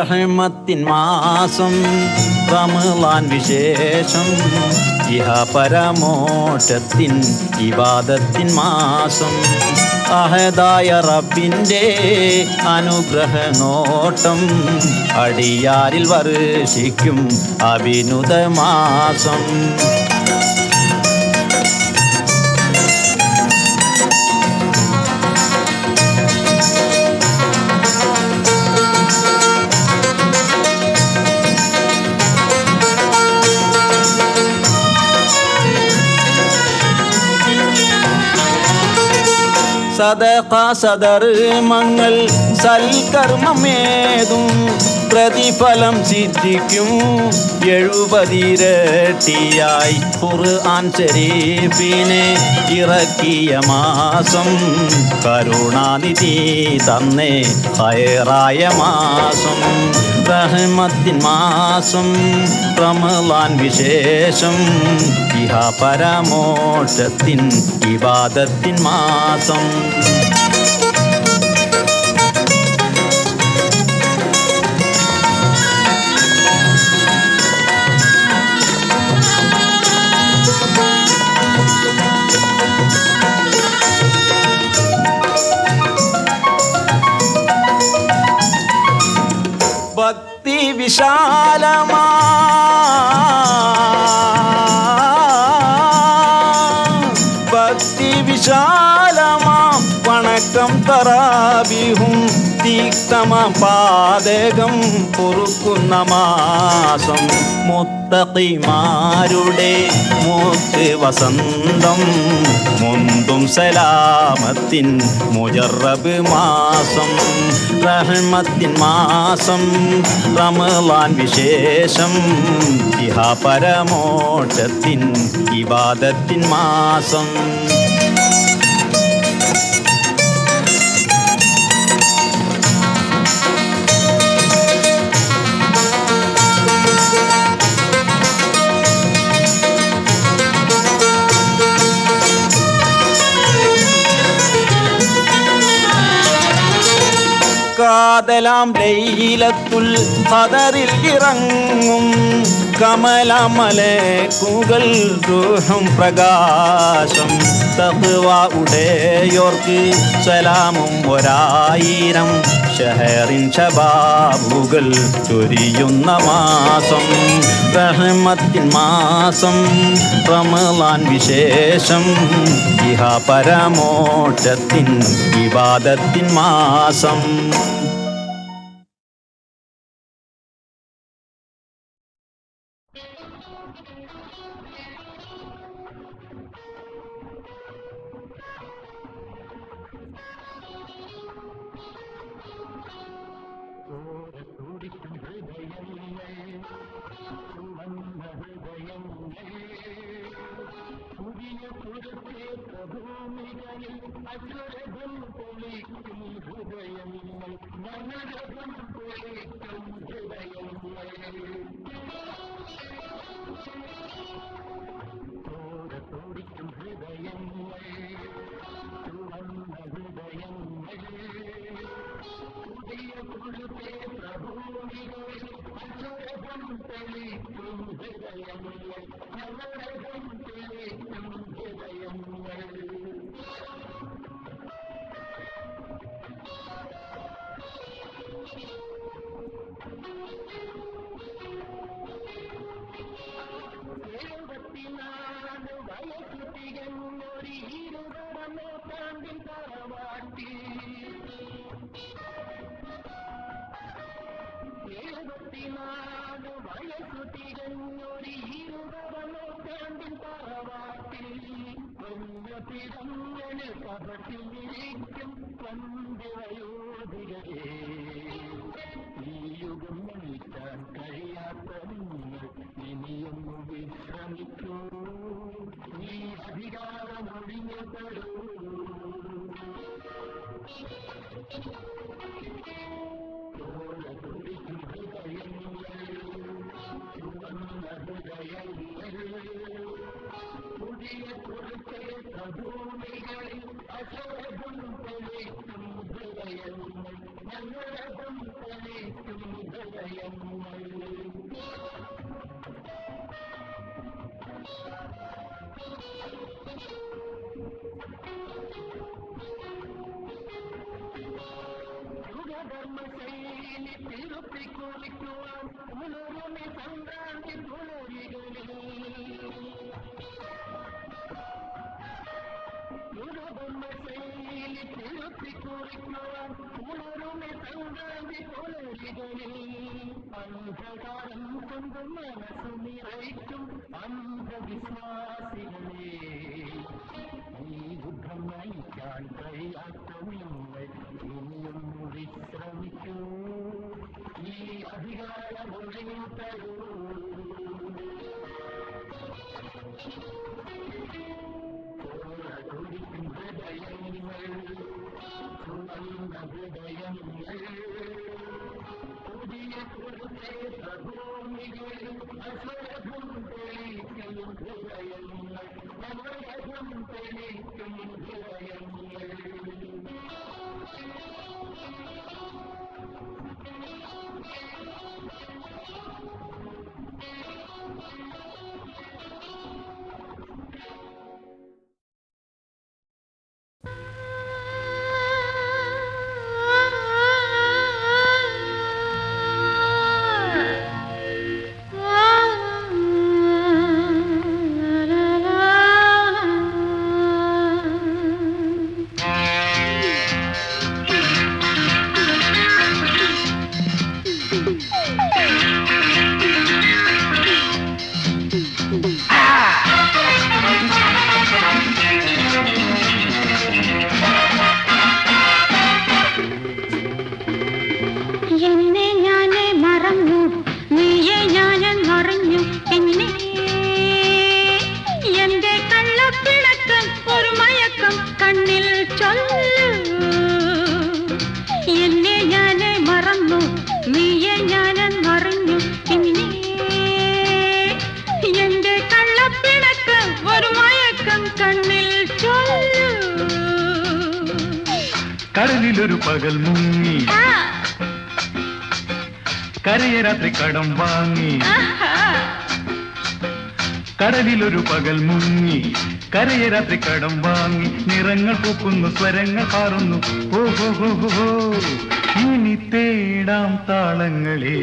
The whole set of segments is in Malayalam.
റഹ്മത്തിൻ മാസം റമലാൻ വിശേഷം. ഇഹ പരമോഷത്തിൻ ഇവാദത്തിൻ മാസം. അഹദായ റബ്ബിന്റെ അനുഗ്രഹ നോട്ടം അടിയാരിൽ വർഷിക്കും അഭിനുത മാസം. സദഖ മങ്ങൾ സൽക്കർമ്മമേതും പ്രതിഫലം സിദ്ധിക്കും. എഴുപതിരട്ടിയായി ഖുർആൻ ശരീഫിനെ ഇറക്കിയ മാസം കരുണാനിധി തന്നേ ഹയറായ മാസം. റഹ്മത്തിൻ മാസം റമലാൻ വിശേഷം. ഇഹ പരമോഷത്തിൻ വിവാദത്തിൻ മാസം. വിശാലമാ ഭക്തി വിശാലമാം വണക്കം തറാബിഹും തീക്തമാം പാതകം പൊറുക്കുന്ന മാസം. മുത്തക്കിമാരുടെ മൂത്ത് വസന്തം മുന്തും സലാമത്തിൻ മുജറബ് മാസം. റഹ്മത്തിൻ മാസം റമലാൻ വിശേഷം. ഇഹ പരമോഷത്തിൻ ഇവാദത്തിൻ മാസം. കാതലാം ലൈലത്തുൽ ഖദറിൽ ഇറങ്ങും. കമലമലേക്കുകൾ ദുഹം പ്രകാശം തഹ്വ ഉടയോർക്ക് സലാമും ഒരായിരം ഷഹറിൻ ഷബാബുകൾ ചൊരിയുന്ന മാസം. റഹ്മത്തിൻ മാസം റമലാൻ വിശേഷം. ഇഹ പരമോക്ഷത്തിൻ വിവാദത്തിൻ മാസം. ഭൂമികളിൽ അക്ഷരതും പൊളിക്കും ഹൃദയങ്ങൾ മനരതും പൊളിക്കും ഹൃദയങ്ങൾ ചോര തുടിക്കും ഹൃദയങ്ങൾ ചുവന്ന ഹൃദയങ്ങൾ പുതിയ പുഴുത്തെ പ്രഭൂമികളിൽ അക്ഷരതും പൊളിക്കും ഹൃദയങ്ങൾ തിരുവനിൽ പതത്തിലിരിക്കും പന്തിരയോധികരെ ഈ യുഗം നീട്ടാൻ കഴിയാത്ത നിങ്ങൾ ഇനിയൊന്നു വിശ്രമിക്കൂ ഈ അധികാരമൊഴിഞ്ഞപ്പെടൂ ప్రభువైకై అచోరగుంపలేకం హృదయం మన్మరగుంపలేకం హృదయం ధర్మ శైలి తిరుపి కోరికువ ములుగుని సంద్రాన్ని നീ അധികാരമൊഴിഞ്ഞു തരൂ അന്ധകാരം കൊണ്ട് മനസ്സു നിറയ്ക്കും അന്ധവിശ്വാസികളെ. ഈ യുദ്ധം നയിക്കാൻ കഴിയാത്ത നിങ്ങൾ ഇനിയും വിശ്രമിക്കൂ. ഈ അധികാരം ഒഴിഞ്ഞു തരൂ هديا هديت وكيف قومي أسرة تليك കടം വാങ്ങി. കടലിലൊരു പകൽ മുങ്ങി. കരയെ രാത്രി കടം വാങ്ങി. നിറങ്ങൾ പൂക്കുന്നു സ്വരങ്ങൾ പാറുന്നു. ഓഹോ ഇനി തേടാം താളങ്ങളെ.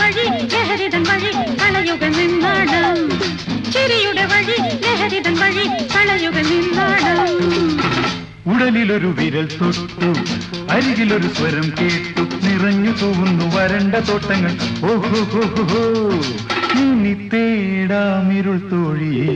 വഴി ലഹരിതൻ വഴി കളയുക നിന്നാടം ചിരിയുടെ വഴി ലഹരിതൻ വഴി കളയുക നിന്നാടം ഉടലിലൊരു വിരൽ തൊട്ടു അരികിലൊരു സ്വരം കേട്ടു നിറഞ്ഞു തൂവുന്നു വരണ്ട തോട്ടങ്ങൾ. ഓഹോ ഹോ ഹോ ഇനി തേടാമിരുൾ തോഴിയേ.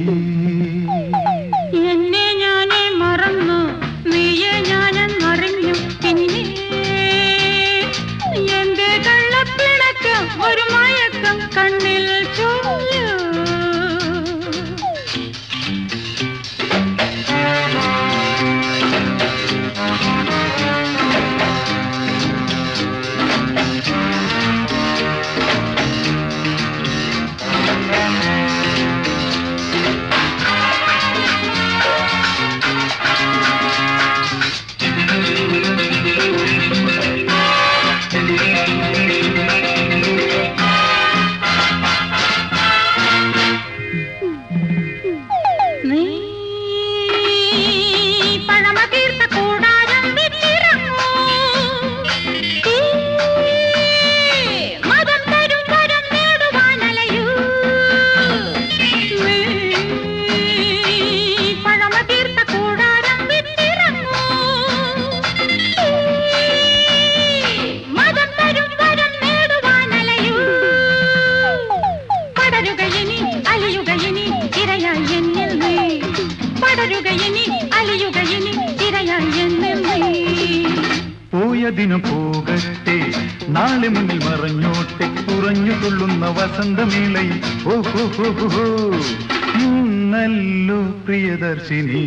പ്രിയദർശിനി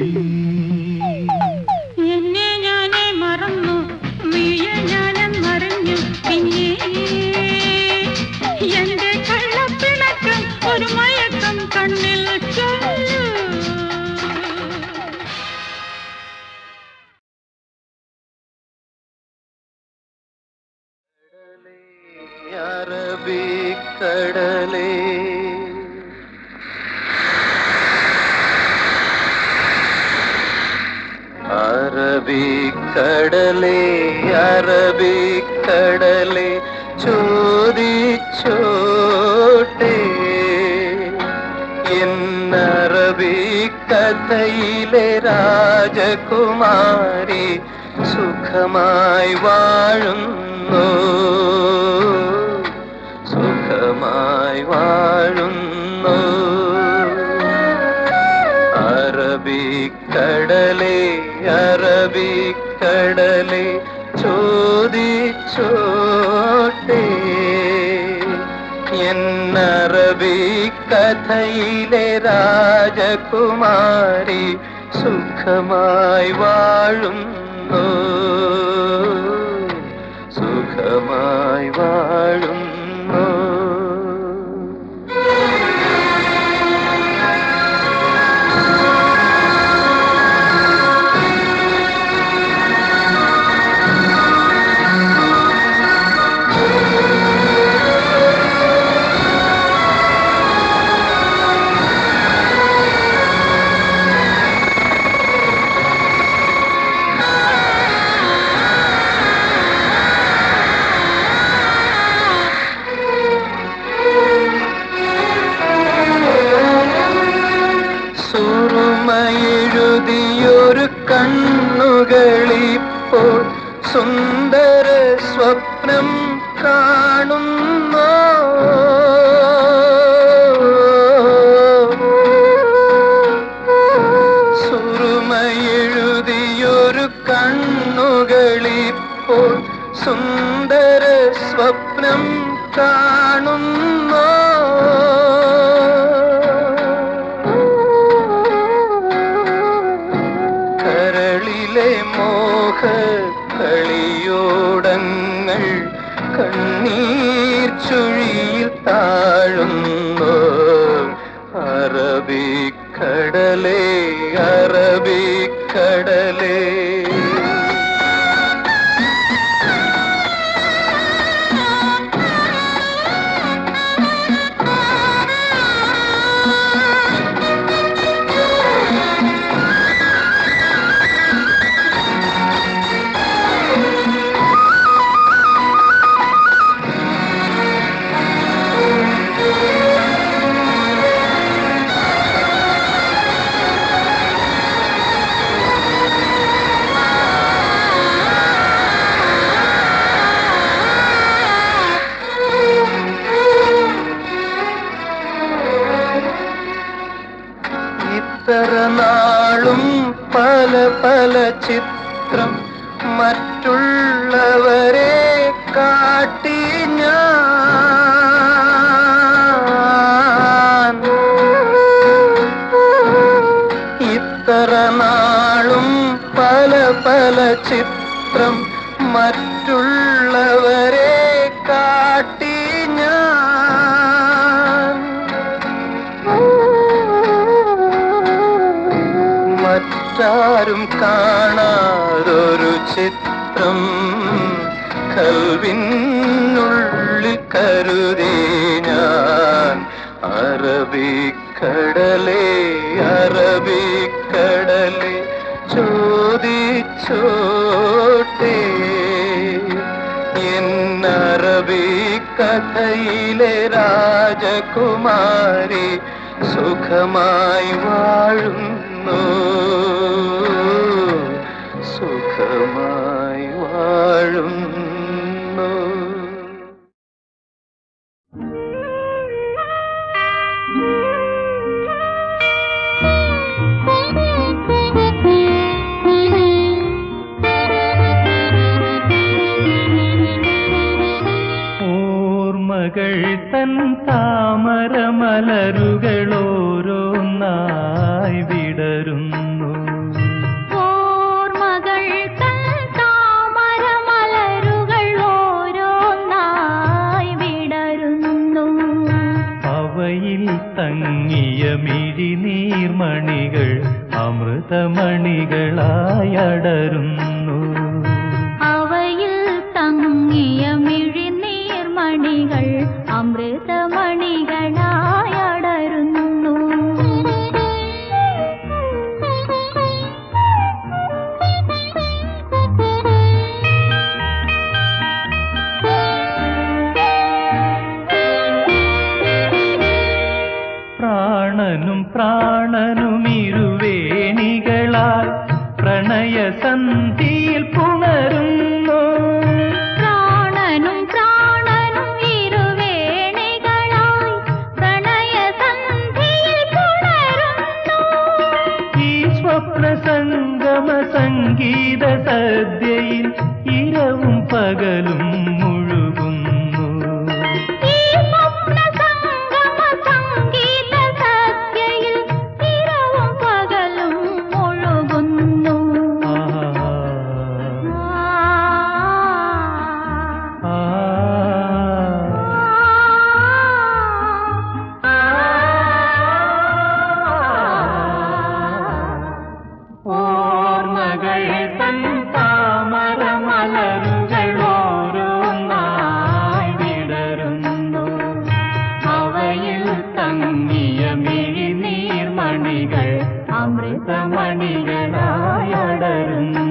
എന്നെ ഞാനേ മറന്നു നീയെ ഞാനും മറിഞ്ഞു. പിന്നെ എന്റെ കള്ളപ്പിണക്കം ഒരു മയക്കം കണ്ണിൽ ചൊല്ലു അറബിക്കടലേ അറബിക്കടലേ അറബിക്കടലേ ചോദിച്ചോട്ടെ. എന്നറബിക്കഥയിലെ രാജകുമാരി സുഖമായി വാഴുന്നു. സുഖമായി വാഴുന്നു. അറബിക്കടലേ ചോദിച്ചോട്ടേ എന്നറബി കഥയിലെ രാജകുമാരി സുഖമായി വാഴുന്നു. സുഖമായി വാഴുന്നു. മോഹ കളിയോടങ്ങൾ കണ്ണീർ ചുഴിയിൽ ചിത്രം മറ്റാരും കാണാതൊരു ചിത്രം കൽവിനുള്ളിൽ കരുതി ഞാൻ. അറബിക്കടലേ അറബിക്കടലേ ചോദിച്ചോട്ടെ. എന്നറബിക്കഥയിലെ രാജകുമാരി സുഖമായി വാഴുന്നു. ഗീത സദ്യയിൽ ഇരവും പകലും ജീവികളായടരുന്നു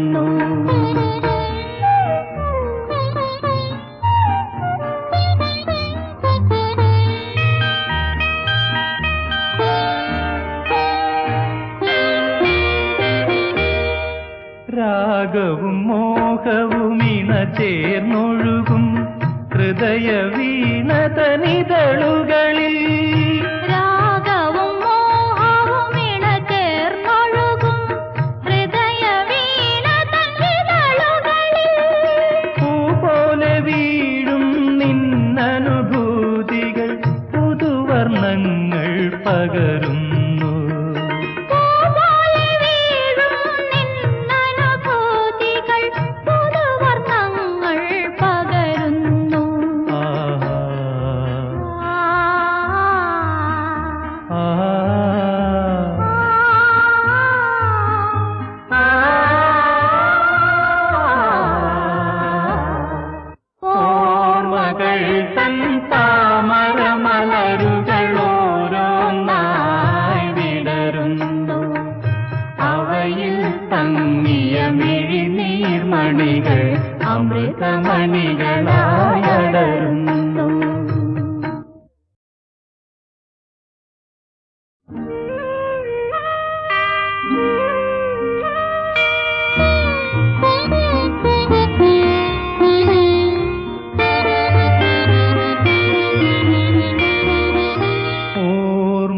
രാഗവും മോഹവും ഇണ ചേർന്നൊഴുകും. ഹൃദയ വീണതനിതളുകളിൽ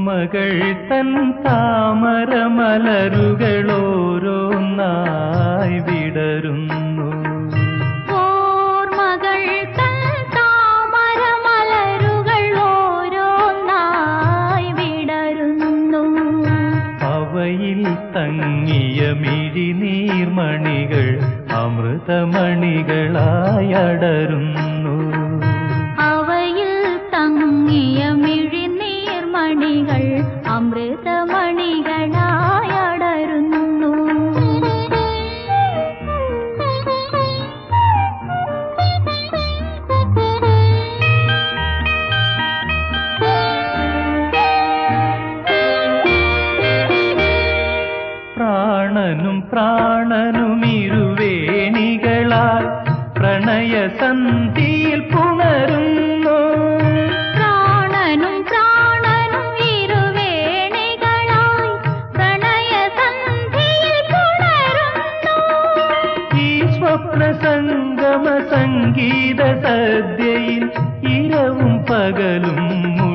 மகள் தன் தாமர மலருகள் മുത്തമണികളായടരും പകലും